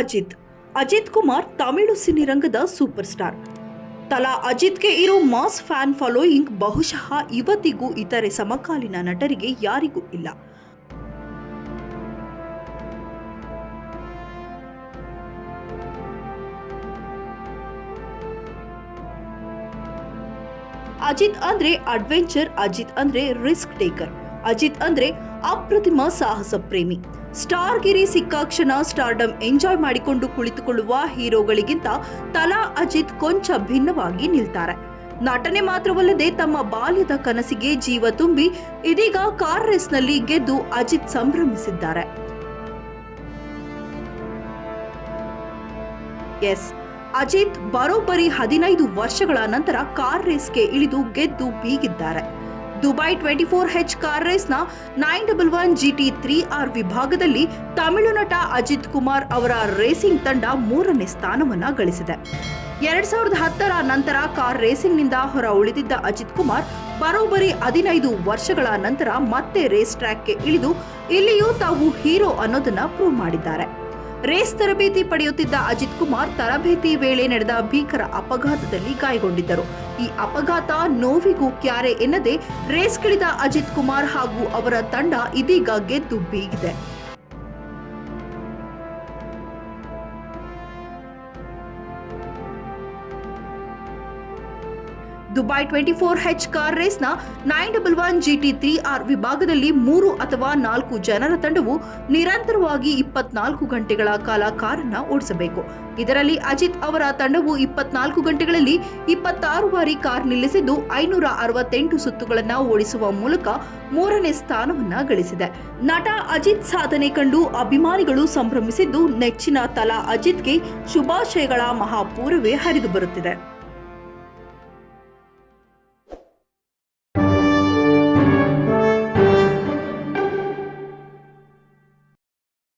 ಅಜಿತ್. ಅಜಿತ್ ಕುಮಾರ್ ತಮಿಳು ಸಿನಿರಂಗದ super star. Thala ಅಜಿತ್ಗೆ ಇರೋ ಮಾಸ್ ಫ್ಯಾನ್ ಫಾಲೋಯಿಂಗ್ ಬಹುಶಃ ಇವತ್ತಿಗೂ ಇತರೆ ಸಮಕಾಲೀನ ನಟರಿಗೆ ಯಾರಿಗೂ ಇಲ್ಲ. ಅಜಿತ್ ಅಂದ್ರೆ ಅಡ್ವೆಂಚರ್, ಅಜಿತ್ ಅಂದ್ರೆ ರಿಸ್ಕ್ ಟೇಕರ್, ಅಜಿತ್ ಅಂದ್ರೆ ಅಪ್ರತಿಮ ಸಾಹಸ ಪ್ರೇಮಿ. ಸ್ಟಾರ್ ಗಿರಿ ಸಿಕ್ಕಾಕ್ಷಣ ಸ್ಟಾರ್ಡಮ್ ಎಂಜಾಯ್ ಮಾಡಿಕೊಂಡು ಕುಳಿತುಕೊಳ್ಳುವ ಹೀರೋಗಳಿಗಿಂತ ತಲಾ ಅಜಿತ್ ಕೊಂಚ ಭಿನ್ನವಾಗಿ ನಿಲ್ತಾರೆ. ನಟನೆ ಮಾತ್ರವಲ್ಲದೆ ತಮ್ಮ ಬಾಲ್ಯದ ಕನಸಿಗೆ ಜೀವ ತುಂಬಿ ಇದೀಗ ಕಾರ್ ರೇಸ್ನಲ್ಲಿ ಗೆದ್ದು ಅಜಿತ್ ಸಂಭ್ರಮಿಸಿದ್ದಾರೆ. ಎಸ್, ಅಜಿತ್ ಬರೋಬ್ಬರಿ ಹದಿನೈದು ವರ್ಷಗಳ ನಂತರ ಕಾರ್ ರೇಸ್ಗೆ ಇಳಿದು ಗೆದ್ದು ಬೀಗಿದ್ದಾರೆ. Dubai twenty four H car ರೇಸ್ನ nine double one GT three R ವಿಭಾಗದಲ್ಲಿ ತಮಿಳು ನಟ ಅಜಿತ್ ಕುಮಾರ್ ಅವರ ರೇಸಿಂಗ್ ತಂಡ ಮೂರನೇ ಸ್ಥಾನವನ್ನು ಗಳಿಸಿದೆ. ಎರಡ್ ಸಾವಿರದ ಹತ್ತರ ನಂತರ ಕಾರ್ ರೇಸಿಂಗ್ನಿಂದ ಹೊರ ಉಳಿದಿದ್ದ ಅಜಿತ್ ಕುಮಾರ್ ಬರೋಬ್ಬರಿ ಹದಿನೈದು ವರ್ಷಗಳ ನಂತರ ಮತ್ತೆ ರೇಸ್ ಟ್ರ್ಯಾಕ್ಗೆ ಇಳಿದು ಇಲ್ಲಿಯೂ ತಾವು ಹೀರೋ ಅನ್ನೋದನ್ನ ಪ್ರೂವ್ ಮಾಡಿದ್ದಾರೆ. ರೇಸ್ ತರಬೇತಿ ಪಡೆಯುತ್ತಿದ್ದ ಅಜಿತ್ ಕುಮಾರ್ ತರಬೇತಿ ವೇಳೆ ನಡೆದ ಭೀಕರ ಅಪಘಾತದಲ್ಲಿ ಗಾಯಗೊಂಡಿದ್ದರು. ಈ ಅಪಘಾತ ನೋವಿಗೂ ಕ್ಯಾರೆ ಎನ್ನದೆ ರೇಸ್ಗಿಳಿದ ಅಜಿತ್ ಕುಮಾರ್ ಹಾಗೂ ಅವರ ತಂಡ ಇದೀಗ ಗೆದ್ದು ಬೀಗಿದೆ. Dubai twenty four H car ರೇಸ್ನ nine double one GT three R ವಿಭಾಗದಲ್ಲಿ ಮೂರು ಅಥವಾ ನಾಲ್ಕು ಜನರ ತಂಡವು ನಿರಂತರವಾಗಿ ಇಪ್ಪತ್ನಾಲ್ಕು ಗಂಟೆಗಳ ಕಾಲ ಕಾರನ್ನ ಓಡಿಸಬೇಕು. ಇದರಲ್ಲಿ ಅಜಿತ್ ಅವರ ತಂಡವು ಇಪ್ಪತ್ನಾಲ್ಕು ಗಂಟೆಗಳಲ್ಲಿ ಇಪ್ಪತ್ತಾರು ಬಾರಿ ಕಾರ್ ನಿಲ್ಲಿಸಿದ್ದು ಐನೂರ ಅರವತ್ತೆಂಟು ಸುತ್ತುಗಳನ್ನು ಓಡಿಸುವ ಮೂಲಕ ಮೂರನೇ ಸ್ಥಾನವನ್ನ ಗಳಿಸಿದೆ. ನಟ ಅಜಿತ್ ಸಾಧನೆ ಕಂಡು ಅಭಿಮಾನಿಗಳು ಸಂಭ್ರಮಿಸಿದ್ದು ನೆಚ್ಚಿನ ತಲಾ ಅಜಿತ್ಗೆ ಶುಭಾಶಯಗಳ ಮಹಾಪೂರವೇ ಹರಿದು ಬರುತ್ತಿದೆ.